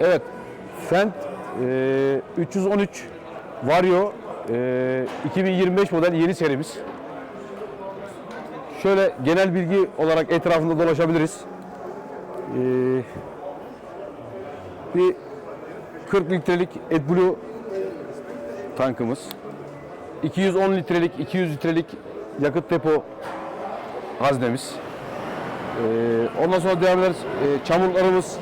Evet. Fendt e, 313 Vario e, 2025 model yeni serimiz. Şöyle genel bilgi olarak etrafında dolaşabiliriz. E, bir 40 litrelik AdBlue tankımız. 210 litrelik, 200 litrelik yakıt depo haznemiz. Ee, ondan sonra devam ederiz. Ee, çamurlarımız,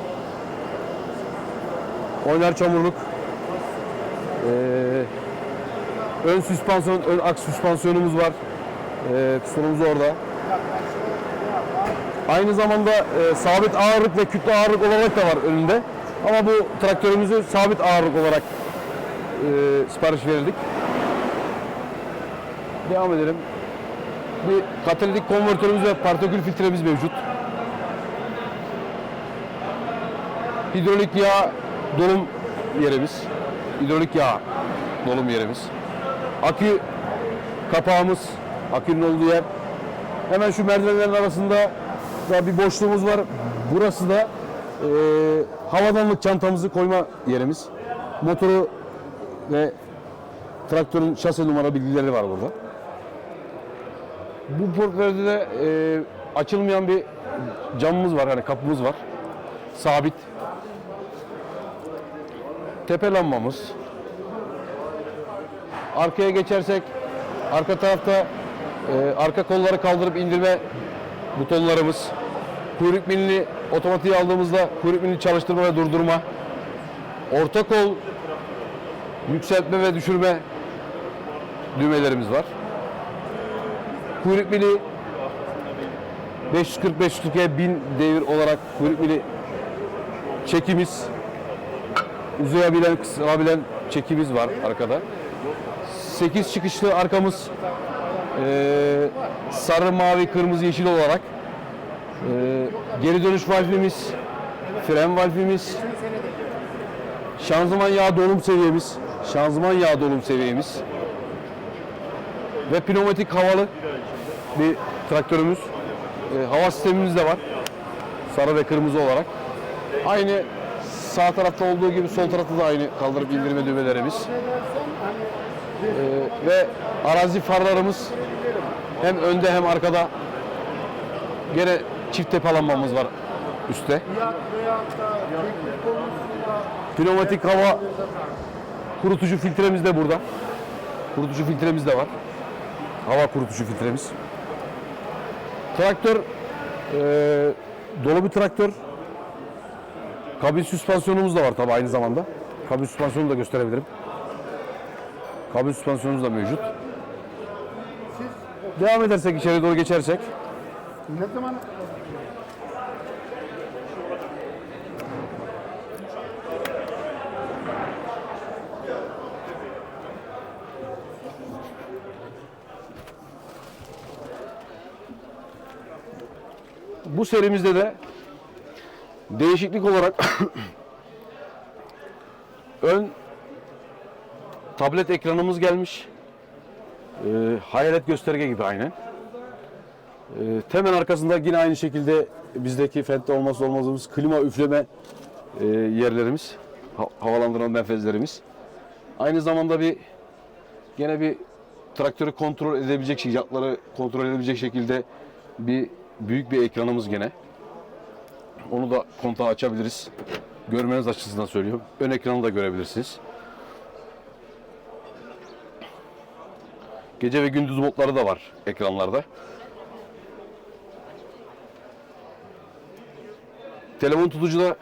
oynar çamurluk, Ee, ön süspansiyon, ön aks süspansiyonumuz var. Ee, pistonumuz orada. Aynı zamanda e, sabit ağırlık ve kütle ağırlık olarak da var önünde. Ama bu traktörümüzü sabit ağırlık olarak e, sipariş verildik. Devam edelim. Bir katalitik konvertörümüz ve partikül filtremiz mevcut. Hidrolik yağ dolum yerimiz. Hidrolik yağ dolum yerimiz. Akü kapağımız, akünün olduğu yer. Hemen şu merdivenlerin arasında da bir boşluğumuz var. Burası da e, havadanlık çantamızı koyma yerimiz. Motoru ve traktörün şase numara bilgileri var burada. Bu portföyde de e, açılmayan bir camımız var, yani kapımız var. Sabit. Tepe lambamız. Arkaya geçersek, arka tarafta e, arka kolları kaldırıp indirme butonlarımız. Kuyruk milini otomatiğe aldığımızda kuyruk milini çalıştırma ve durdurma. Orta kol yükseltme ve düşürme düğmelerimiz var. Kuyruk mili 540 540'e 1000 devir olarak kuyruk mili çekimiz uzayabilen, kısalabilen çekimiz var arkada. 8 çıkışlı arkamız eee, sarı, mavi, kırmızı, yeşil olarak eee, geri dönüş valfimiz, fren valfimiz, şanzıman yağ dolum seviyemiz, şanzıman yağ dolum seviyemiz ve pneumatik havalı bir traktörümüz. Eee, hava sistemimiz de var. Sarı ve kırmızı olarak. Aynı sağ tarafta olduğu gibi sol tarafta da aynı kaldırıp indirme düğmelerimiz. Ee, ve arazi farlarımız hem önde hem arkada gene çift tepalanmamız var üstte. Pneumatik hava kurutucu filtremiz de burada. Kurutucu filtremiz de var. Hava kurutucu filtremiz. Traktör eee dolu bir traktör. Kabin süspansiyonumuz da var tabi aynı zamanda. Kabin süspansiyonu da gösterebilirim. Kabin süspansiyonumuz da mevcut. Devam edersek içeri doğru geçersek. Ne zaman Bu serimizde de değişiklik olarak ön tablet ekranımız gelmiş. Ee, hayalet gösterge gibi aynen. Ee, hemen arkasında yine aynı şekilde bizdeki Fendt'te olmazsa olmazımız klima üfleme e, yerlerimiz, ha- havalandırma menfezlerimiz. Aynı zamanda bir gene bir traktörü kontrol edebilecek şey, yatları kontrol edebilecek şekilde bir büyük bir ekranımız gene. Onu da kontağı açabiliriz. Görmeniz açısından söylüyorum. Ön ekranı da görebilirsiniz. Gece ve gündüz modları da var ekranlarda. Telefon tutucu da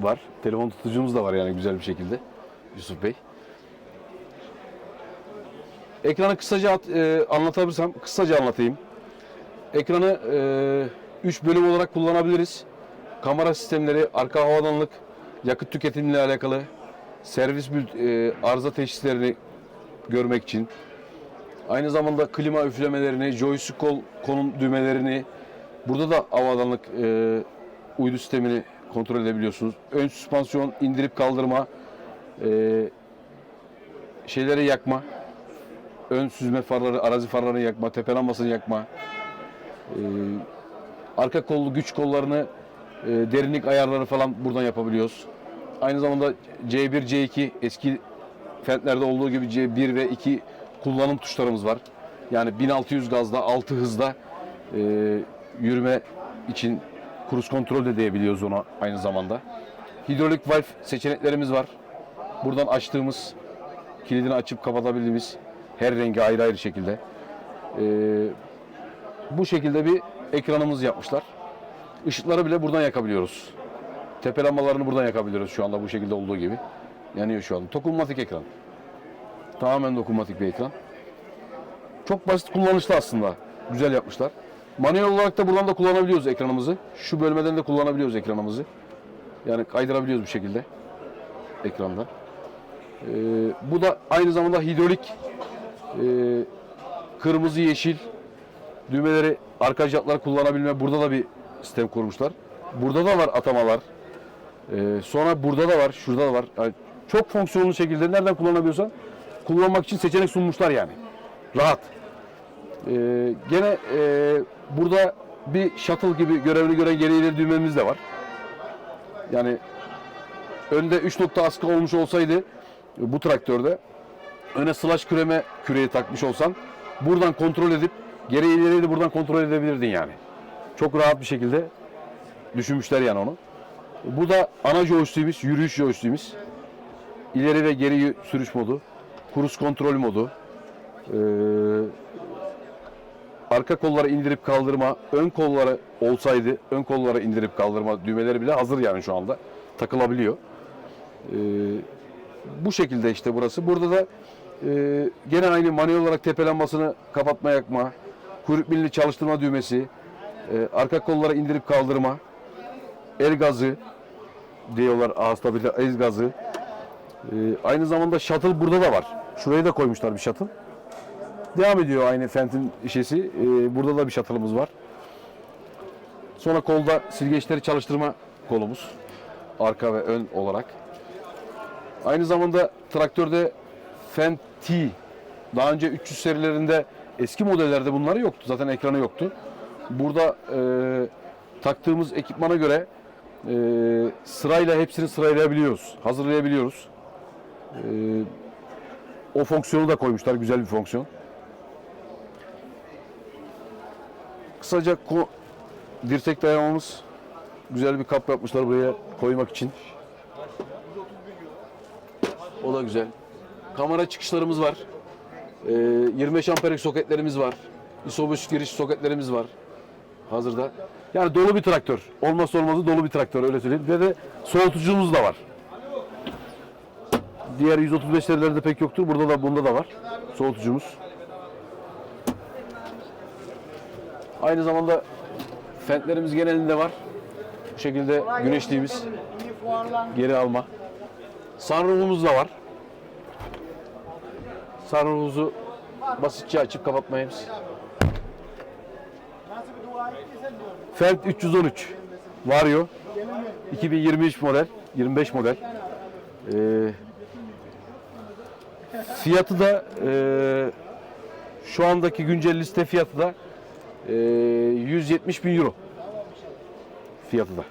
var. Telefon tutucumuz da var yani güzel bir şekilde. Yusuf Bey. Ekranı kısaca at- e, anlatabilirsem kısaca anlatayım. Ekranı 3 bölüm olarak kullanabiliriz. Kamera sistemleri, arka havadanlık, yakıt tüketimiyle alakalı, servis e, arıza teşhislerini görmek için. Aynı zamanda klima üflemelerini, joystick kol konum düğmelerini, burada da havadanlık e, uydu sistemini kontrol edebiliyorsunuz. Ön süspansiyon, indirip kaldırma, e, şeyleri yakma, ön süzme farları, arazi farlarını yakma, tepe lambasını yakma, ee, arka kollu güç kollarını e, derinlik ayarları falan buradan yapabiliyoruz. Aynı zamanda C1, C2 eski Fendt'lerde olduğu gibi C1 ve 2 kullanım tuşlarımız var. Yani 1600 gazda 6 hızda e, yürüme için kruz kontrol de diyebiliyoruz ona aynı zamanda. Hidrolik valve seçeneklerimiz var. Buradan açtığımız, kilidini açıp kapatabildiğimiz her rengi ayrı ayrı şekilde. E, bu şekilde bir ekranımız yapmışlar. Işıkları bile buradan yakabiliyoruz. Tepe lambalarını buradan yakabiliyoruz şu anda bu şekilde olduğu gibi. Yanıyor şu anda. Dokunmatik ekran. Tamamen dokunmatik bir ekran. Çok basit kullanışlı aslında. Güzel yapmışlar. Manuel olarak da buradan da kullanabiliyoruz ekranımızı. Şu bölmeden de kullanabiliyoruz ekranımızı. Yani kaydırabiliyoruz bu şekilde ekranda. Ee, bu da aynı zamanda hidrolik ee, kırmızı yeşil düğmeleri arka jantlar kullanabilme burada da bir sistem kurmuşlar. Burada da var atamalar. Ee, sonra burada da var, şurada da var. Yani çok fonksiyonlu şekilde nereden kullanabiliyorsan kullanmak için seçenek sunmuşlar yani. Rahat. Ee, gene e, burada bir shuttle gibi görevini gören geri ileri düğmemiz de var. Yani önde 3 nokta askı olmuş olsaydı bu traktörde öne slash küreme küreği takmış olsan buradan kontrol edip geri ileriyi de buradan kontrol edebilirdin yani. Çok rahat bir şekilde düşünmüşler yani onu. Bu da ana joystick'imiz, yürüyüş joystick'imiz. İleri ve geri sürüş modu, kruz kontrol modu, ee, arka kolları indirip kaldırma, ön kolları olsaydı ön kolları indirip kaldırma düğmeleri bile hazır yani şu anda takılabiliyor. Ee, bu şekilde işte burası. Burada da e, gene aynı manuel olarak tepelenmasını kapatma yakma, kuyruk milini çalıştırma düğmesi, e, arka kolları indirip kaldırma, el gazı diyorlar ağız tabi el gazı. E, aynı zamanda shuttle burada da var. Şuraya da koymuşlar bir shuttle. Devam ediyor aynı Fenton işesi. E, burada da bir shuttle'ımız var. Sonra kolda silgeçleri çalıştırma kolumuz. Arka ve ön olarak. Aynı zamanda traktörde Fendt T daha önce 300 serilerinde eski modellerde bunları yoktu. Zaten ekranı yoktu. Burada e, taktığımız ekipmana göre e, sırayla hepsini sıralayabiliyoruz. Hazırlayabiliyoruz. E, o fonksiyonu da koymuşlar. Güzel bir fonksiyon. Kısaca dirsek dayamamız güzel bir kap yapmışlar buraya koymak için. O da güzel. Kamera çıkışlarımız var. Ee, 25 amperlik soketlerimiz var. ISO giriş soketlerimiz var. Hazırda. Yani dolu bir traktör. Olmazsa olmazı dolu bir traktör öyle söyleyeyim. Ve de soğutucumuz da var. Diğer 135 serilerde pek yoktur. Burada da bunda da var. Soğutucumuz. Aynı zamanda fentlerimiz genelinde var. Bu şekilde güneşliğimiz geri alma. Sunroofumuz da var. Sunroofumuzu basitçe açıp kapatmayız. Fent 313 Vario 2023 model 25 model Ee, fiyatı da e, şu andaki güncel liste fiyatı da e, 170 bin euro fiyatı da.